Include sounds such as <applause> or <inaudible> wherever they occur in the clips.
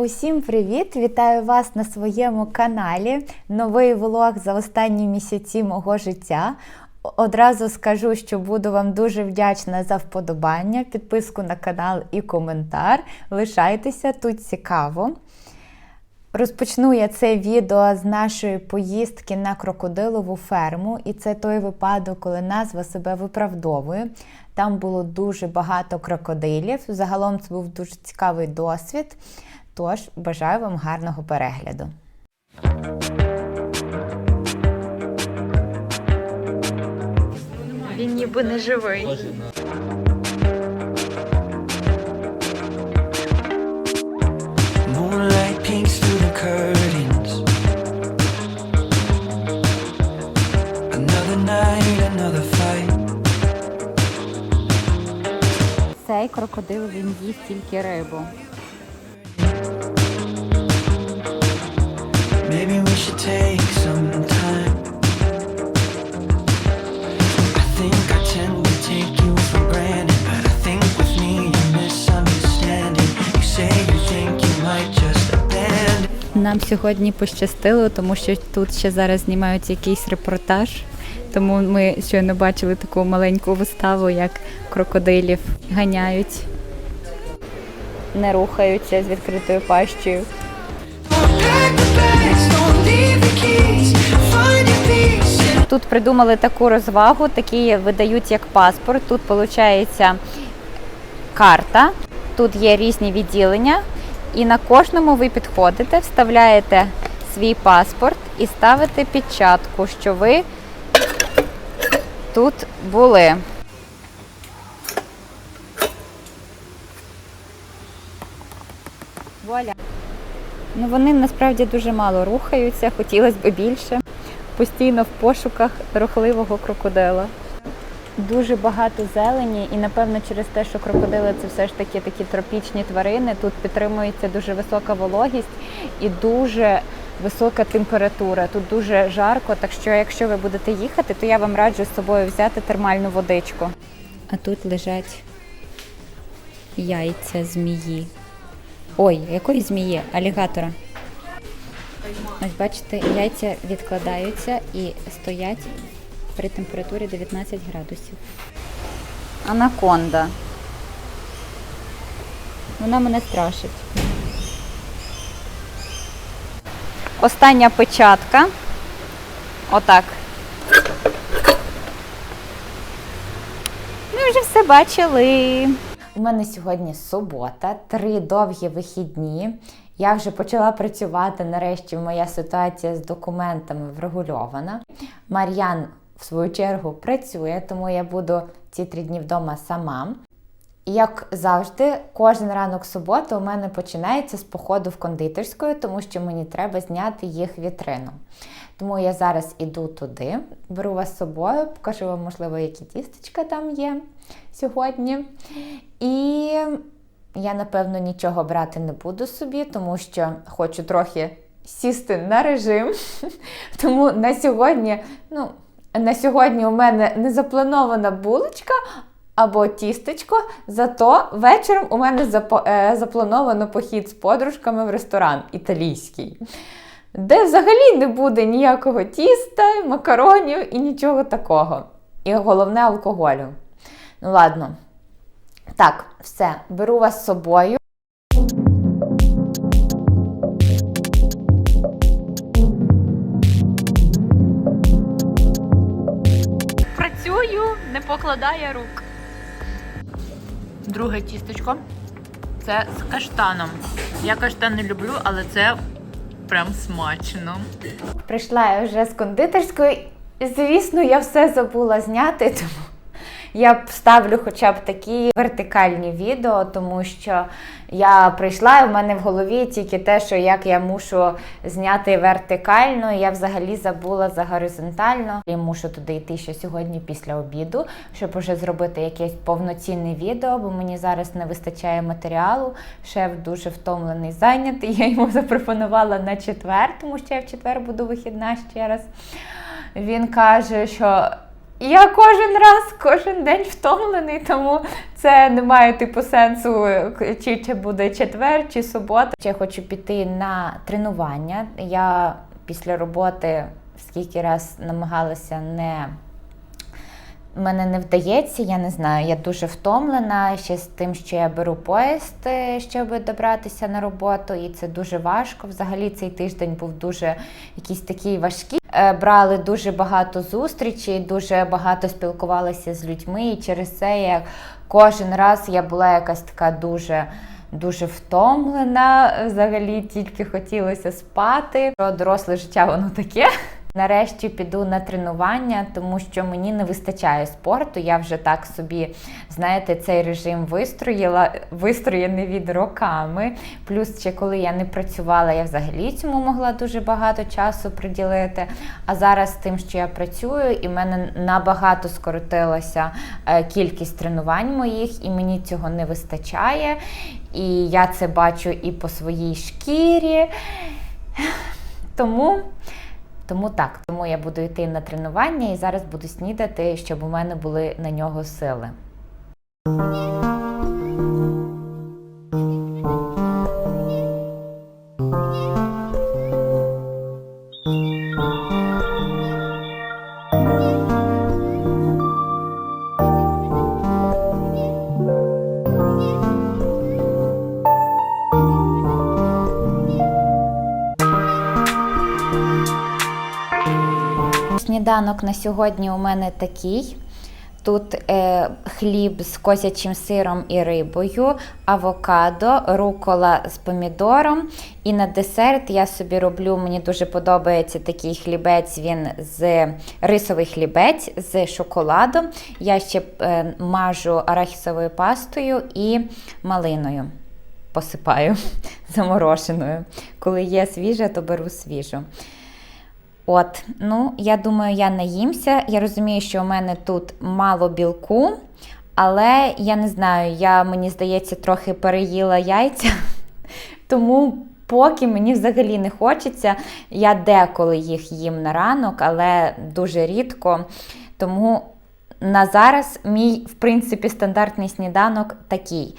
Усім привіт! Вітаю вас на своєму каналі. Новий влог за останні місяці мого життя. Одразу скажу, що буду вам дуже вдячна за вподобання, підписку на канал і коментар. Лишайтеся тут цікаво. Розпочну я це відео з нашої поїздки на крокодилову ферму, і це той випадок, коли назва себе виправдовує. Там було дуже багато крокодилів. Загалом це був дуже цікавий досвід. Тож бажаю вам гарного перегляду. Він ніби не живий. Цей крокодил він їсть тільки рибу. Нам сьогодні пощастило, тому що тут ще зараз знімають якийсь репортаж. Тому ми щойно бачили таку маленьку виставу, як крокодилів ганяють, не рухаються з відкритою пащею. Тут придумали таку розвагу, такі видають як паспорт. Тут виходить карта, тут є різні відділення, і на кожному ви підходите, вставляєте свій паспорт і ставите печатку, що ви тут були. Вуаля. Ну вони насправді дуже мало рухаються, хотілося б більше. Постійно в пошуках рухливого крокодила. Дуже багато зелені, і напевно через те, що крокодили це все ж таки такі тропічні тварини. Тут підтримується дуже висока вологість і дуже висока температура. Тут дуже жарко. Так що, якщо ви будете їхати, то я вам раджу з собою взяти термальну водичку. А тут лежать яйця змії. Ой, якої змії? Алігатора. Ось бачите, яйця відкладаються і стоять при температурі 19 градусів. Анаконда. Вона мене страшить. Остання печатка. Отак. Ми вже все бачили. У мене сьогодні субота, три довгі вихідні. Я вже почала працювати. Нарешті моя ситуація з документами врегульована. Мар'ян, в свою чергу, працює, тому я буду ці три дні вдома сама. І, Як завжди, кожен ранок суботи у мене починається з походу в кондитерську, тому що мені треба зняти їх вітрину. Тому я зараз іду туди, беру вас з собою, покажу вам, можливо, які тістечка там є сьогодні. І я, напевно, нічого брати не буду собі, тому що хочу трохи сісти на режим. <laughs> Тому на сьогодні, ну, на сьогодні у мене не запланована булочка або тістечко, зато вечором у мене е, заплановано похід з подружками в ресторан італійський. Де взагалі не буде ніякого тіста, макаронів і нічого такого. І головне алкоголю. Ну ладно. Так, все, беру вас з собою. Працюю, не покладає рук. Друге тістечко. Це з каштаном. Я каштан не люблю, але це прям смачно. Прийшла я вже з кондитерської. Звісно, я все забула зняти, тому я ставлю хоча б такі вертикальні відео, тому що я прийшла і в мене в голові тільки те, що як я мушу зняти вертикально, я взагалі забула за горизонтально. Я мушу туди йти ще сьогодні після обіду, щоб уже зробити якесь повноцінне відео, бо мені зараз не вистачає матеріалу. Шеф дуже втомлений, зайнятий. Я йому запропонувала на четвер, тому що я в четвер буду вихідна ще раз. Він каже, що я кожен раз, кожен день втомлений, тому це не має типу сенсу, чи, чи буде четвер, чи субота. Ще хочу піти на тренування. Я після роботи скільки раз намагалася не. Мене не вдається, я не знаю. Я дуже втомлена ще з тим, що я беру поїзд, е, щоб добратися на роботу, і це дуже важко. Взагалі цей тиждень був дуже якийсь такий важкий. Е, Брали дуже багато зустрічей, дуже багато спілкувалися з людьми, і через це я кожен раз я була якась така дуже. Дуже втомлена, взагалі тільки хотілося спати. Про Доросле життя воно таке. Нарешті піду на тренування, тому що мені не вистачає спорту. Я вже так собі, знаєте, цей режим вистроїла, вистроєний від роками. Плюс ще коли я не працювала, я взагалі цьому могла дуже багато часу приділити. А зараз тим, що я працюю, і в мене набагато скоротилася е, кількість тренувань моїх, і мені цього не вистачає. І я це бачу і по своїй шкірі. Тому. Тому так, тому я буду йти на тренування і зараз буду снідати, щоб у мене були на нього сили. На сьогодні у мене такий. Тут е, хліб з козячим сиром і рибою, авокадо, рукола з помідором. І на десерт я собі роблю, мені дуже подобається такий хлібець, він з рисовий хлібець з шоколадом. Я ще е, мажу арахісовою пастою і малиною. Посипаю <laughs> заморошеною. Коли є свіжа, то беру свіжу. От, ну, я думаю, я наїмся. Я розумію, що у мене тут мало білку, але я не знаю, я, мені здається, трохи переїла яйця. <laughs> Тому поки мені взагалі не хочеться. Я деколи їх їм на ранок, але дуже рідко. Тому на зараз мій, в принципі, стандартний сніданок такий.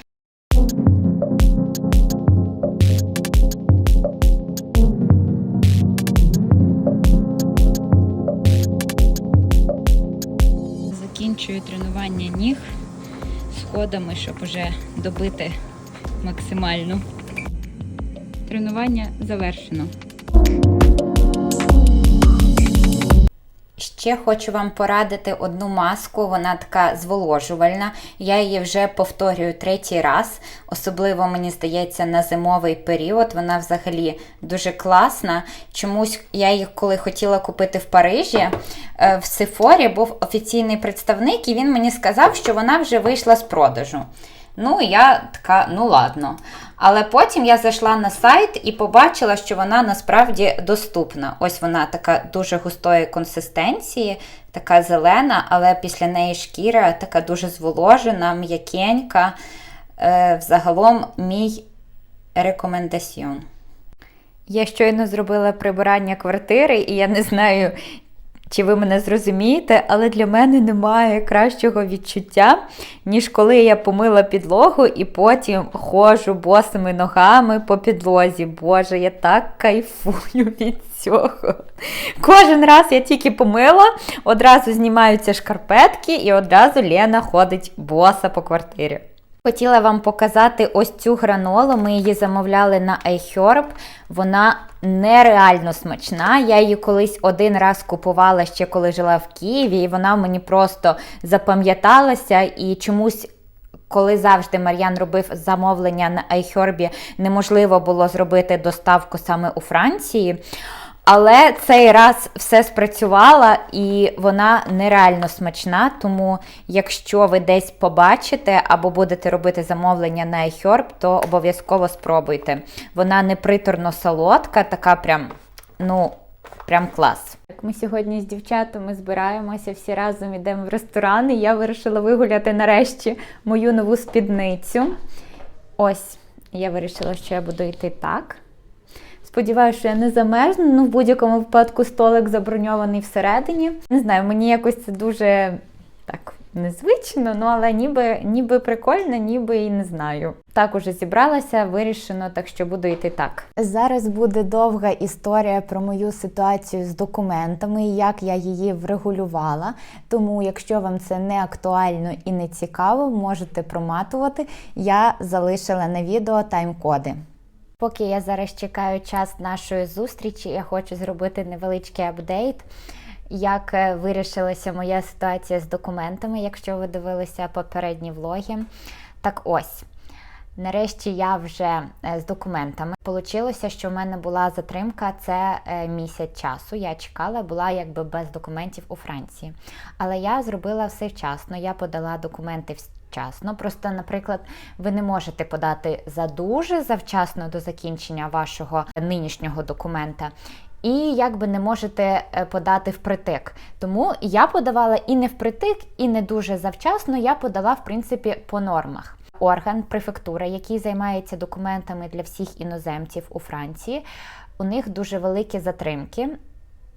Закінчую тренування ніг сходами, щоб уже добити максимально. Тренування завершено. Ще хочу вам порадити одну маску, вона така зволожувальна. Я її вже повторюю третій раз. Особливо, мені здається, на зимовий період. Вона взагалі дуже класна. Чомусь я її, коли хотіла купити в Парижі, е, в Сефорі був офіційний представник, і він мені сказав, що вона вже вийшла з продажу. Ну, я така, ну ладно. Але потім я зайшла на сайт і побачила, що вона насправді доступна. Ось вона така дуже густої консистенції, така зелена, але після неї шкіра така дуже зволожена, м'якенька. Е, взагалом, мій рекомендаціон. Я щойно зробила прибирання квартири, і я не знаю, чи ви мене зрозумієте, але для мене немає кращого відчуття, ніж коли я помила підлогу і потім ходжу босими ногами по підлозі. Боже, я так кайфую від цього. Кожен раз я тільки помила, одразу знімаються шкарпетки, і одразу Лена ходить боса по квартирі. Хотіла вам показати ось цю гранолу. Ми її замовляли на iHerb. Вона нереально смачна. Я її колись один раз купувала ще коли жила в Києві, і вона мені просто запам'яталася і чомусь. Коли завжди Мар'ян робив замовлення на iHerb, неможливо було зробити доставку саме у Франції. Але цей раз все спрацювало і вона нереально смачна. Тому, якщо ви десь побачите або будете робити замовлення на iHerb, то обов'язково спробуйте. Вона не приторно солодка, така прям, ну, прям клас. Ми сьогодні з дівчатами збираємося всі разом йдемо в ресторан, і я вирішила вигуляти нарешті мою нову спідницю. Ось, я вирішила, що я буду йти так. Сподіваюся, що я не замерзну. Ну, в будь-якому випадку столик заброньований всередині. Не знаю, мені якось це дуже так незвично, ну але ніби, ніби прикольно, ніби і не знаю. Так уже зібралася, вирішено, так що буду йти так. Зараз буде довга історія про мою ситуацію з документами і як я її врегулювала. Тому, якщо вам це не актуально і не цікаво, можете проматувати. Я залишила на відео тайм-коди. Поки я зараз чекаю час нашої зустрічі, я хочу зробити невеличкий апдейт, як е, вирішилася моя ситуація з документами, якщо ви дивилися попередні влоги. Так ось. Нарешті я вже е, з документами. Получилося, що в мене була затримка це е, місяць часу. Я чекала, була якби без документів у Франції. Але я зробила все вчасно. Я подала документи вчасно. Просто, наприклад, ви не можете подати за дуже завчасно до закінчення вашого нинішнього документа. І якби не можете е, подати впритик. Тому я подавала і не впритик, і не дуже завчасно. Я подала, в принципі, по нормах. Орган префектура, який займається документами для всіх іноземців у Франції, у них дуже великі затримки.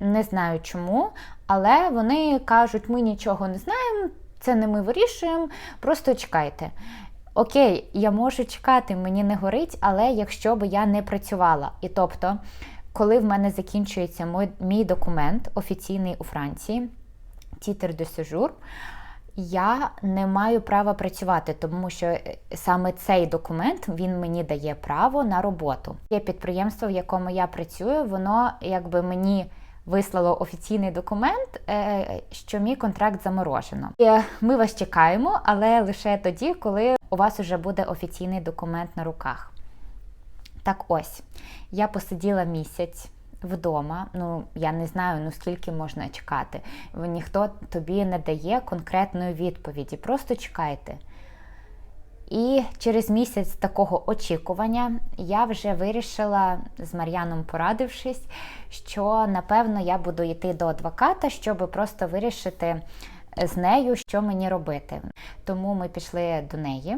Не знаю чому, але вони кажуть, ми нічого не знаємо, це не ми вирішуємо, просто чекайте. Окей, я можу чекати, мені не горить, але якщо б я не працювала. І тобто, коли в мене закінчується мой, мій документ офіційний у Франції, тітер де сежур, я не маю права працювати, тому що е, саме цей документ він мені дає право на роботу. Є підприємство, в якому я працюю, воно якби мені вислало офіційний документ, е, що мій контракт заморожено. І ми вас чекаємо, але лише тоді, коли у вас вже буде офіційний документ на руках. Так ось, я посиділа місяць вдома. Ну, я не знаю, ну скільки можна чекати. Ніхто тобі не дає конкретної відповіді. Просто чекайте. І через місяць такого очікування я вже вирішила з Мар'яном порадившись, що напевно я буду йти до адвоката, щоб просто вирішити з нею, що мені робити. Тому ми пішли до неї.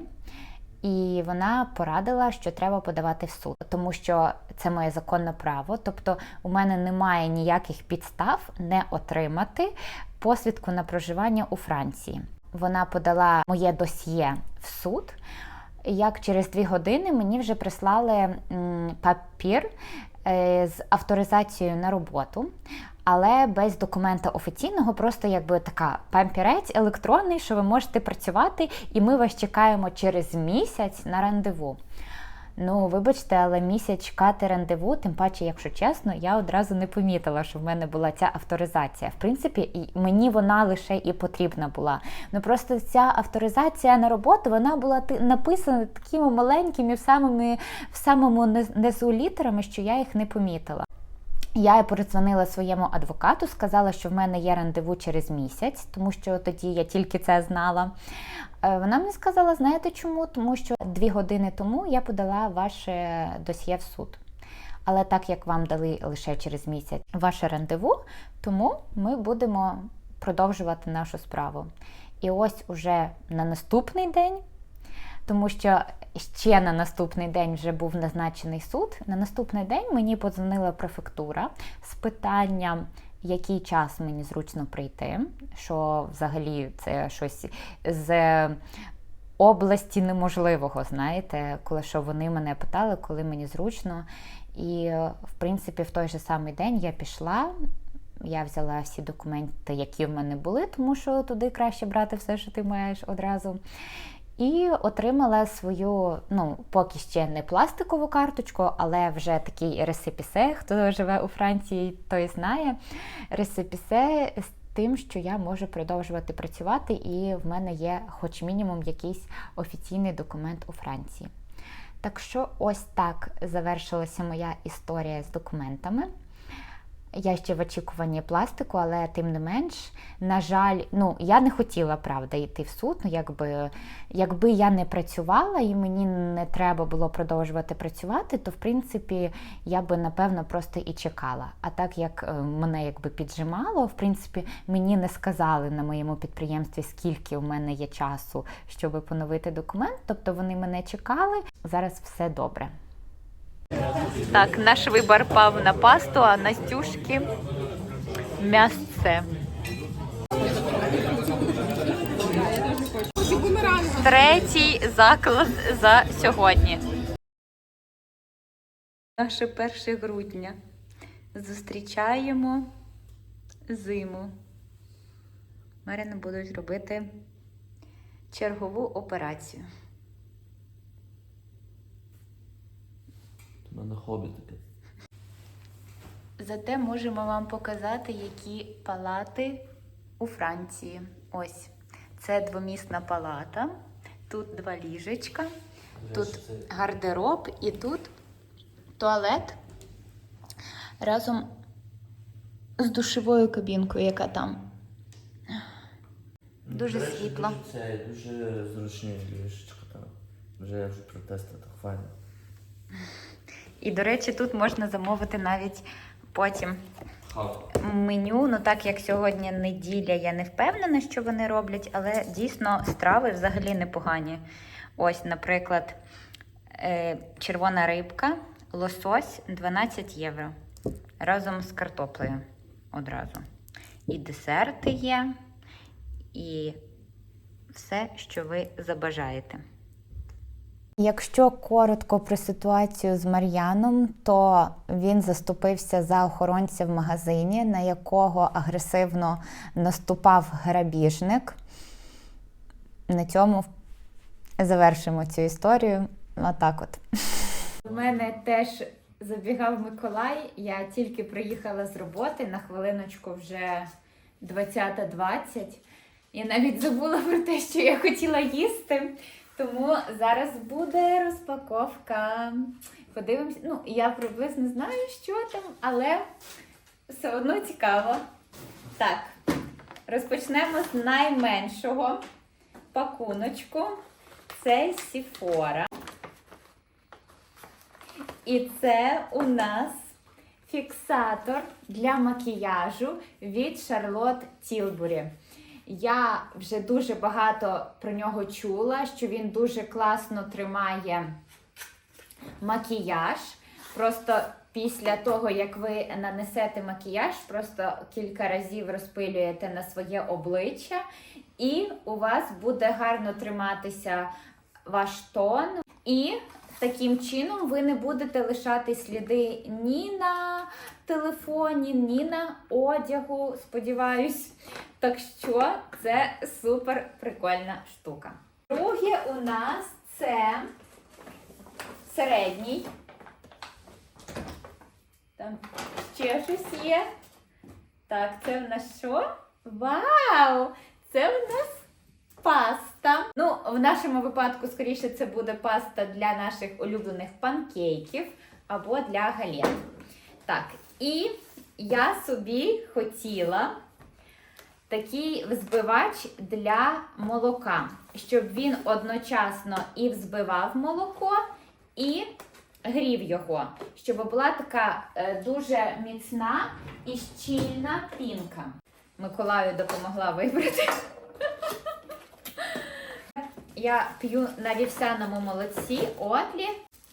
І вона порадила, що треба подавати в суд, тому що це моє законне право. Тобто, у мене немає ніяких підстав не отримати посвідку на проживання у Франції. Вона подала моє досьє в суд. Як через дві години мені вже прислали папір е, з авторизацією на роботу, але без документа офіційного, просто якби така пампірець електронний, що ви можете працювати, і ми вас чекаємо через місяць на рандеву. Ну, вибачте, але місяць чекати рандеву, тим паче, якщо чесно, я одразу не помітила, що в мене була ця авторизація. В принципі, і мені вона лише і потрібна була. Ну просто ця авторизація на роботу вона була написана такими маленькими, в самому в самому низ- низу літерами, що я їх не помітила. Я передзвонила своєму адвокату, сказала, що в мене є рандеву через місяць, тому що тоді я тільки це знала. Е, Вона мені сказала, знаєте чому? Тому що дві години тому я подала ваше досьє в суд. Але так як вам дали лише через місяць ваше рандеву, тому ми будемо продовжувати нашу справу. І ось уже на наступний день тому що ще на наступний день вже був назначений суд. На наступний день мені подзвонила префектура з питанням, який час мені зручно прийти, що взагалі це щось з області неможливого, знаєте, коли що вони мене питали, коли мені зручно. І, в принципі, в той же самий день я пішла. Я взяла всі документи, які в мене були, тому що туди краще брати все, що ти маєш одразу. І отримала свою, ну, поки ще не пластикову карточку, але вже такий ресепісе. Хто живе у Франції, той знає. Ресепісе з тим, що я можу продовжувати працювати, і в мене є, хоч мінімум, якийсь офіційний документ у Франції. Так що ось так завершилася моя історія з документами. Я ще в очікуванні пластику, але тим не менш, на жаль, ну я не хотіла правда йти в суд. Ну, якби, якби я не працювала і мені не треба було продовжувати працювати, то в принципі я би напевно просто і чекала. А так як е, мене якби піджимало, в принципі, мені не сказали на моєму підприємстві, скільки у мене є часу, щоб поновити документ. Тобто вони мене чекали. Зараз все добре. Так, наш вибір пав на пасту, а Настюшки м'ясце. Третій заклад за сьогодні. Наше 1 грудня. Зустрічаємо зиму. Марини будуть робити чергову операцію. У мене хобі таке. Зате можемо вам показати, які палати у Франції. Ось. Це двомісна палата. Тут два ліжечка, тут гардероб і тут туалет разом з душовою кабінкою, яка там. Дуже До речі, світло. Дуже, це, дуже зручні ліжечка там. Вже я вже протестив, так файно. І, до речі, тут можна замовити навіть потім меню. Ну так як сьогодні неділя, я не впевнена, що вони роблять, але дійсно страви взагалі непогані. Ось, наприклад, е, червона рибка, лосось 12 євро. Разом з картоплею одразу. І десерти є, і все, що ви забажаєте. Якщо коротко про ситуацію з Мар'яном, то він заступився за охоронця в магазині, на якого агресивно наступав грабіжник. На цьому завершимо цю історію. Отак от. У мене теж забігав Миколай. Я тільки приїхала з роботи на хвилиночку вже 20.20. Я навіть забула про те, що я хотіла їсти. Тому зараз буде розпаковка. Подивимося. Ну, я приблизно знаю, що там, але все одно цікаво. Так, розпочнемо з найменшого пакуночку. Це Сіфора. І це у нас фіксатор для макіяжу від Charlotte Tilbury. Я вже дуже багато про нього чула, що він дуже класно тримає макіяж. Просто після того, як ви нанесете макіяж, просто кілька разів розпилюєте на своє обличчя, і у вас буде гарно триматися ваш тон. І таким чином ви не будете лишати сліди ні на телефоні, ні на одягу, сподіваюсь. Так що це супер прикольна штука. Друге у нас це середній. Там ще щось є. Так, це в нас що? Вау! Це в нас паста. Ну, в нашому випадку, скоріше, це буде паста для наших улюблених панкейків або для галет. Так, і я собі хотіла такий взбивач для молока, щоб він одночасно і взбивав молоко, і грів його, щоб була така е, дуже міцна і щільна пінка. Миколаю допомогла вибрати. Я п'ю на вівсяному молоці отлі.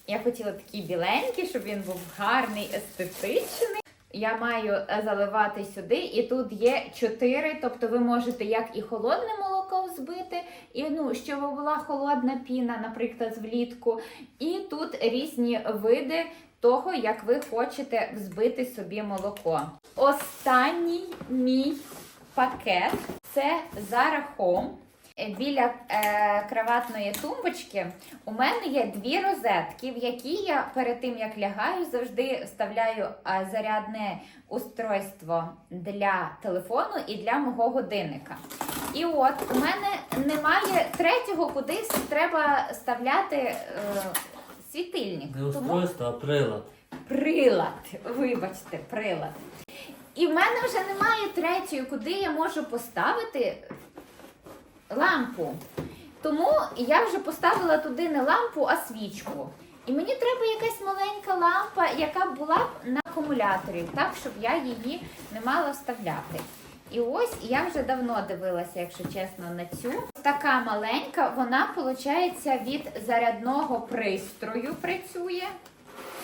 Я хотіла такий біленький, щоб він був гарний, естетичний. Я маю е, заливати сюди, і тут є 4, тобто ви можете як і холодне молоко взбити, і ну, щоб була холодна піна, наприклад, влітку. І тут різні види того, як ви хочете взбити собі молоко. Останній мій пакет це Zara Home. Е, Біля е, кроватної тумбочки у мене є дві розетки, в які я перед тим як лягаю, завжди вставляю е, зарядне устройство для телефону і для мого годинника. І от у мене немає третього, кудись треба вставляти е, світильник. Не Тому устройство, а прилад. прилад, вибачте, прилад. І в мене вже немає третьої, куди я можу поставити лампу. Тому я вже поставила туди не лампу, а свічку. І мені треба якась маленька лампа, яка була б на акумуляторі, так, щоб я її не мала вставляти. І ось я вже давно дивилася, якщо чесно, на цю. Така маленька, вона, виходить, від зарядного пристрою працює.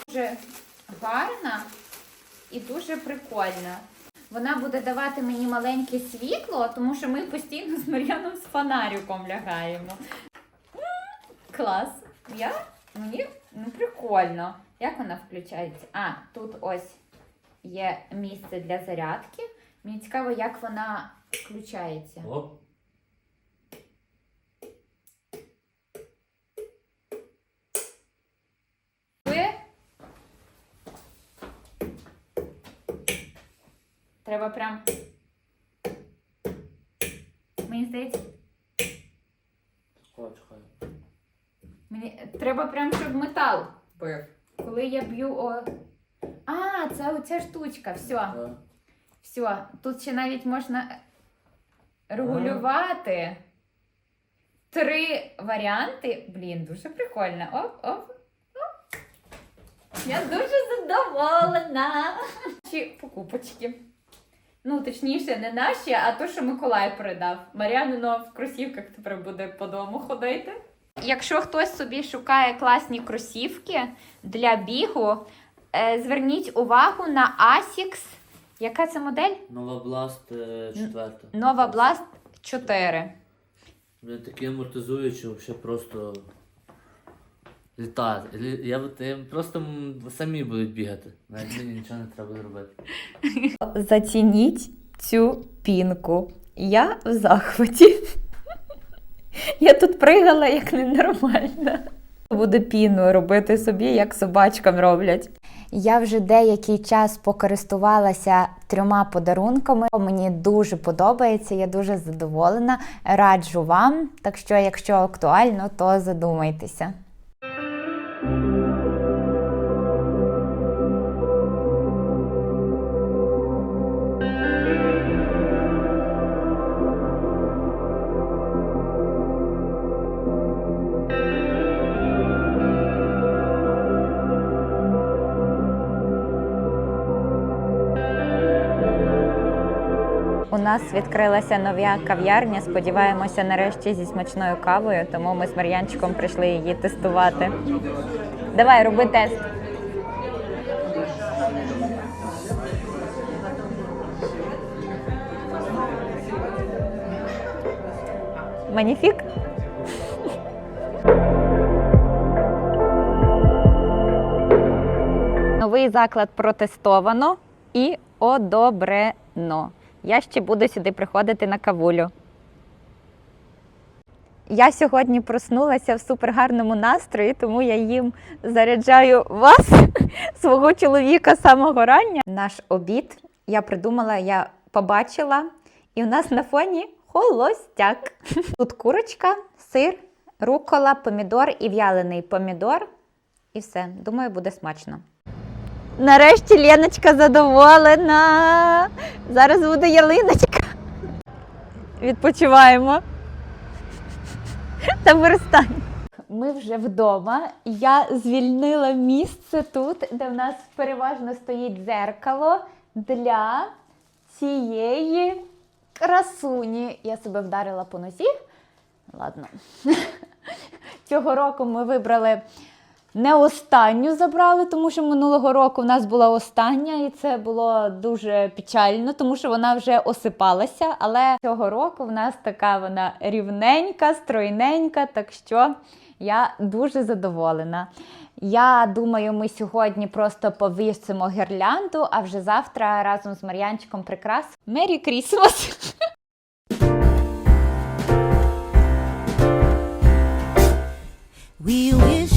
Дуже гарна і дуже прикольна. Вона буде давати мені маленьке світло, тому що ми постійно з Мар'яном з фонариком лягаємо. Клас. Я? Мені ну, прикольно. Як вона включається? А, тут ось є місце для зарядки. Мені цікаво, як вона включається. Оп. Ви? Треба прям. Мені здається, Чекай, чекай. мені треба прям, щоб метал бив. Коли я б'ю о. А, це оця штучка. Все. Так. Все. Тут ще навіть можна регулювати. Три варіанти. Блін, дуже прикольно. Оп, оп. оп. Я дуже задоволена. Наші покупочки. Ну, точніше, не наші, а то, що Миколай передав. Мар'янино в кросівках тепер буде по дому ходити. Якщо хтось собі шукає класні кросівки для бігу, е, зверніть увагу на Asics. Яка це модель? Нова Blast е, четверта. Nova Blast 4. Вони такі амортизуючі, взагалі просто літають. Лі- Я б- я просто м, самі будуть бігати. Навіть мені нічого не треба буде робити. Зацініть цю пінку. Я в захваті. Я тут пригала як ненормальна. Буду піну робити собі, як собачкам роблять. Я вже деякий час покористувалася трьома подарунками. Мені дуже подобається, я дуже задоволена. Раджу вам. Так що, якщо актуально, то задумайтеся. Нас відкрилася нова кав'ярня. Сподіваємося, нарешті зі смачною кавою, тому ми з Мар'янчиком прийшли її тестувати. Давай, роби тест. Маніфік? Новий заклад протестовано і одобрено. Я ще буду сюди приходити на кавулю. Я сьогодні проснулася в супергарному настрої, тому я їм заряджаю вас, <laughs> свого чоловіка самого рання. Наш обід я придумала, я побачила, і у нас на фоні холостяк. <laughs> Тут курочка, сир, рукола, помідор і в'ялений помідор. І все. Думаю, буде смачно. Нарешті Леночка задоволена. Зараз буде ялиночка. Відпочиваємо. Та перестань. Ми вже вдома. Я звільнила місце тут, де в нас переважно стоїть дзеркало для цієї красуні. Я себе вдарила по нозі. Ладно. <laughs> Цього року ми вибрали не останню забрали, тому що минулого року в нас була остання, і це було дуже печально, тому що вона вже осипалася. Але цього року в нас така вона рівненька, стройненька, так що я дуже задоволена. Я думаю, ми сьогодні просто повісимо гірлянду, а вже завтра разом з Мар'янчиком прикрас. Мері Крісмас! We wish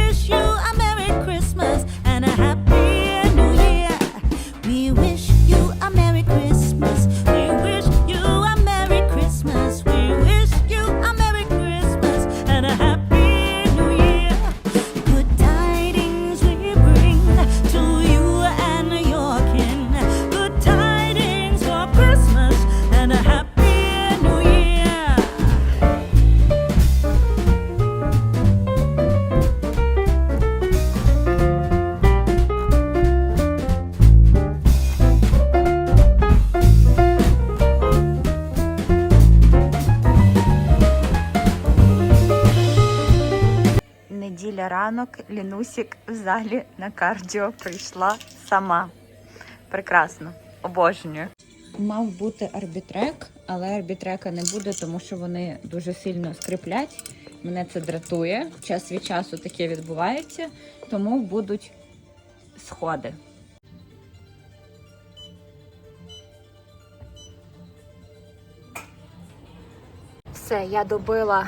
Лінусік в залі на кардіо прийшла сама. Прекрасно, обожнюю. Мав бути арбітрек, але арбітрека не буде, тому що вони дуже сильно скриплять. Мене це дратує. Час від часу таке відбувається, тому будуть сходи. Все, я добила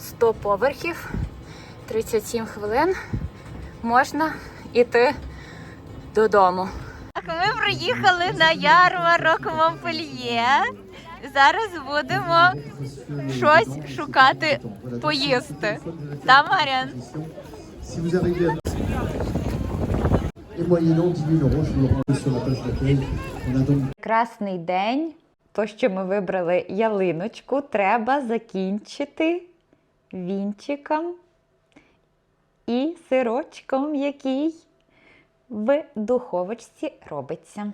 100 поверхів, 37 хвилин. Можна йти додому. Так, ми приїхали на ярмарок Монпельє. Зараз будемо щось шукати поїсти. Та, Маріан? Si vous arrivez à... Et moyennant 10 000 euros, je vous le rends sur la page d'accueil. On a donc Прекрасний день. То, що ми вибрали ялиночку, треба закінчити вінчиком і сирочком, який в духовочці робиться.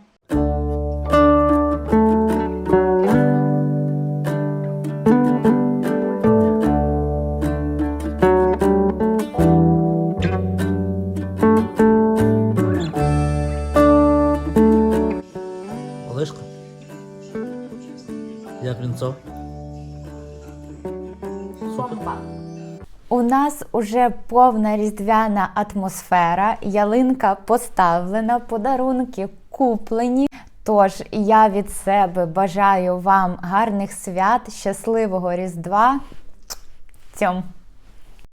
Нас уже повна різдвяна атмосфера, ялинка поставлена, подарунки куплені. Тож я від себе бажаю вам гарних свят, щасливого Різдва. Цьом!